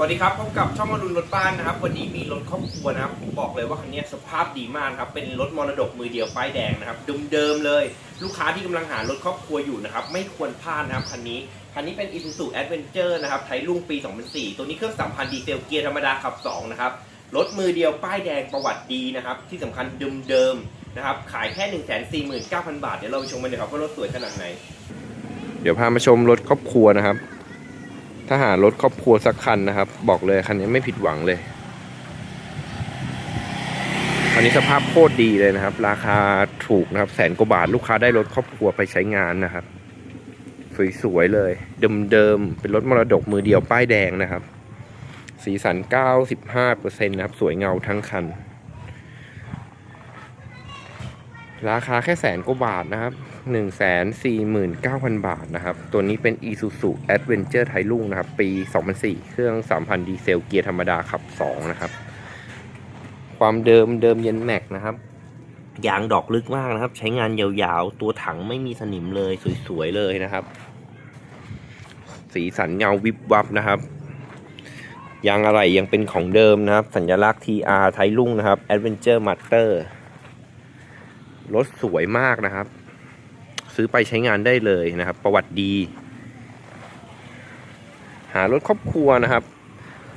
สวัสดีครับพบกับช่องอรุณรถบ้านนะครับ วันนี้มีรถครอบครัวนะครับผมบอกเลยว่าคันนี้สภาพดีมากครับเป็นรถมรดกมือเดียวป้ายแดงนะครับเดิมๆเลย ลูกค้าที่กำลังหารถครอบครัวอยู่นะครับไม่ควรพลาดนะครับคันนี้คันนี้เป็น Isuzu Adventure นะครับไทยรุ่งปี 2004 ตัวนี้เครื่อง3,000ดีเซลเกียร์ธรรมดาขับ 2 นะครับรถมือเดียวป้ายแดงประวัติดีนะครับที่สำคัญเดิมๆนะครับขายแค่ 149,000 บาทเดี๋ยวเราไปชมกันเลยครับว่ารถสวยขนาดไหน เดี๋ยวพามาชมรถครอบครัวนะครับ ถ้าหารถครอบครัวสักคันนะครับ บอกเลยคันนี้ไม่ผิดหวังเลย คันนี้สภาพโคตรดีเลยนะครับ ราคาถูกนะครับ แสนกว่าบาทลูกค้าได้รถครอบครัวไปใช้งานนะครับ สวยๆเลย เดิมๆเป็นรถมรดกมือเดียวป้ายแดงนะครับ สีสัน 95%นะครับ สวยเงาทั้งคัน ราคาแค่แสนกว่าบาทนะครับ 149,000 บาทนะครับ ตัวนี้เป็น Isuzu Adventure ไทยรุ่งนะครับ ปี 2004 เครื่อง 3,000 ดีเซลเกียร์ธรรมดาขับ 2 นะครับ ความเดิมเดิมเย็นแม็กนะครับ ยางดอกลึกมากนะครับ ใช้งานยาวๆ ตัวถังไม่มีสนิมเลย สวยๆ เลยนะครับ สีสันเงาวิบวับนะครับยางอะไรยังเป็นของเดิมนะครับ สัญลักษณ์ TR ไทยรุ่งนะครับ Adventure Master รถสวยมากนะครับ ซื้อไปใช้งานได้เลยนะครับ ประวัติดี หารถครอบครัวนะครับ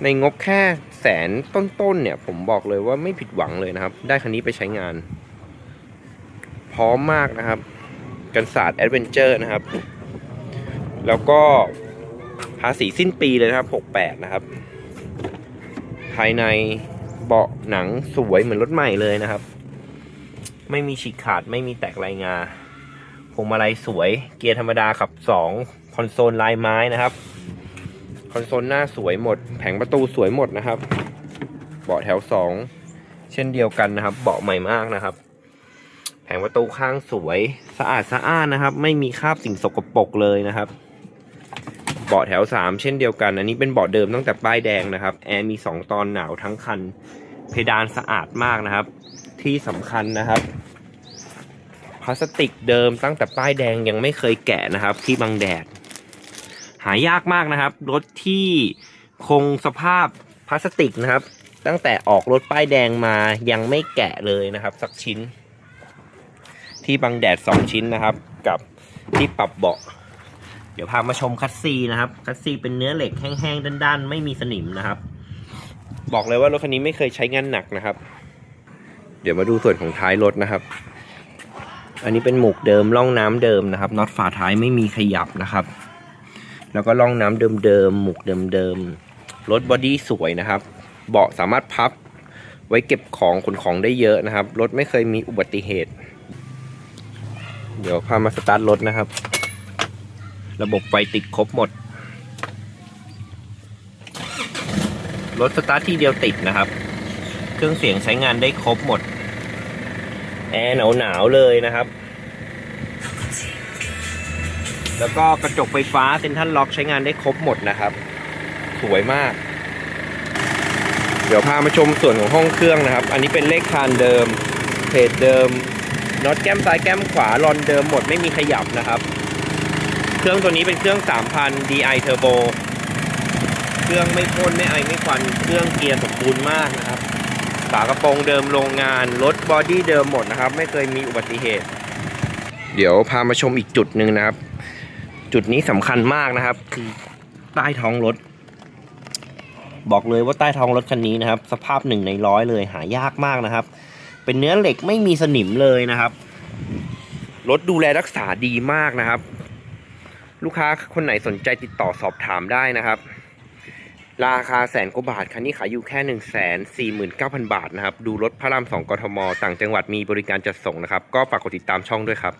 ในงบแค่แสนต้นๆเนี่ย ผมบอกเลยว่าไม่ผิดหวังเลยนะครับ ได้คันนี้ไปใช้งาน พร้อมมากนะครับ กันศาสตร์แอดเวนเจอร์นะครับ แล้วก็ภาษีสิ้นปีเลยนะครับ 68 นะครับ ภายในเบาะหนังสวยเหมือนรถใหม่เลยนะครับ ไม่มีฉีกขาดไม่มีแตกลายงา พวงมาลัยสวย เกียร์ธรรมดาขับ2คอนโซลลายไม้นะครับคอนโซลหน้าสวยหมด แผงประตูสวยหมดนะครับ เบาะแถว2เช่นเดียวกันนะครับ เบาะใหม่มากนะครับ แผงประตูข้างสวยสะอาดสะอ้านนะครับ ไม่มีคราบสิ่งสกปรกเลยนะครับ เบาะแถว3เช่นเดียวกัน อันนี้เป็นเบาะเดิมตั้งแต่ป้ายแดงนะครับ แอร์มี2ตอนหนาวทั้งคัน เพดานสะอาดมากนะครับ ที่สำคัญนะครับ พลาสติกเดิมตั้งแต่ป้ายแดงยังไม่เคยแกะนะครับ ที่บังแดด หายากมากนะครับ รถที่คงสภาพพลาสติกนะครับ ตั้งแต่ออกรถป้ายแดงมายังไม่แกะเลยนะครับ สักชิ้น ที่บังแดดสองชิ้นนะครับ กับที่ปรับเบาะเดี๋ยวพามาชมคัสซีนะครับ คัสซีเป็นเนื้อเหล็กแห้งๆด้านๆ ไม่มีสนิมนะครับ บอกเลยว่ารถคันนี้ไม่เคยใช้งานหนักนะครับ เดี๋ยวมาดูส่วนของท้ายรถนะครับ อันนี้เป็นหมุกเดิมร่องน้ำเดิมนะครับน็อตฝาท้ายไม่มีขยับนะครับ แล้วก็ร่องน้ำเดิมๆหมุกเดิมๆรถบอดี้สวยนะครับ เบาะสามารถพับไว้เก็บของขนของได้เยอะนะครับรถไม่เคยมีอุบัติเหตุ เดี๋ยวพามาสตาร์ทรถนะครับ ระบบไฟติดครบหมดรถสตาร์ทที่เดียวติดนะครับ เครื่องเสียงใช้งานได้ครบหมด แอร์หนาวๆเลยนะครับ แล้วก็กระจกไฟฟ้าเซ็นทรัลล็อกใช้งานได้ครบหมดนะครับ สวยมาก เดี๋ยวพามาชมส่วนของห้องเครื่องนะครับ อันนี้เป็นเลขคานเดิมเพจเดิมน็อตแก้มซ้ายแก้มขวารอนเดิมหมดไม่มีขยับนะครับ เครื่องตัวนี้เป็นเครื่อง 3,000 DI Turbo เครื่องไม่พ่นไม่ไอไม่ควันเครื่องเกียร์สมบูรณ์มากนะครับ ฝากระโปรงเดิมโรงงานรถบอดี้เดิมหมดนะครับ ไม่เคยมีอุบัติเหตุ เดี๋ยวพามาชมอีกจุดหนึ่งนะครับ จุดนี้สำคัญมากนะครับ คือใต้ท้องรถ บอกเลยว่าใต้ท้องรถคันนี้นะครับ สภาพหนึ่งในร้อยเลยหายากมากนะครับ เป็นเนื้อเหล็กไม่มีสนิมเลยนะครับรถดูแลรักษาดีมากนะครับ ลูกค้าคนไหนสนใจติดต่อสอบถามได้นะครับ ราคาแสนกว่าบาท คันนี้ขายอยู่แค่หนึ่งแสนสี่หมื่นเก้าพันบาทนะครับ ดูรถพระรามสองกทม ต่างจังหวัดมีบริการจัดส่งนะครับ ก็ฝากกดติดตามช่องด้วยครับ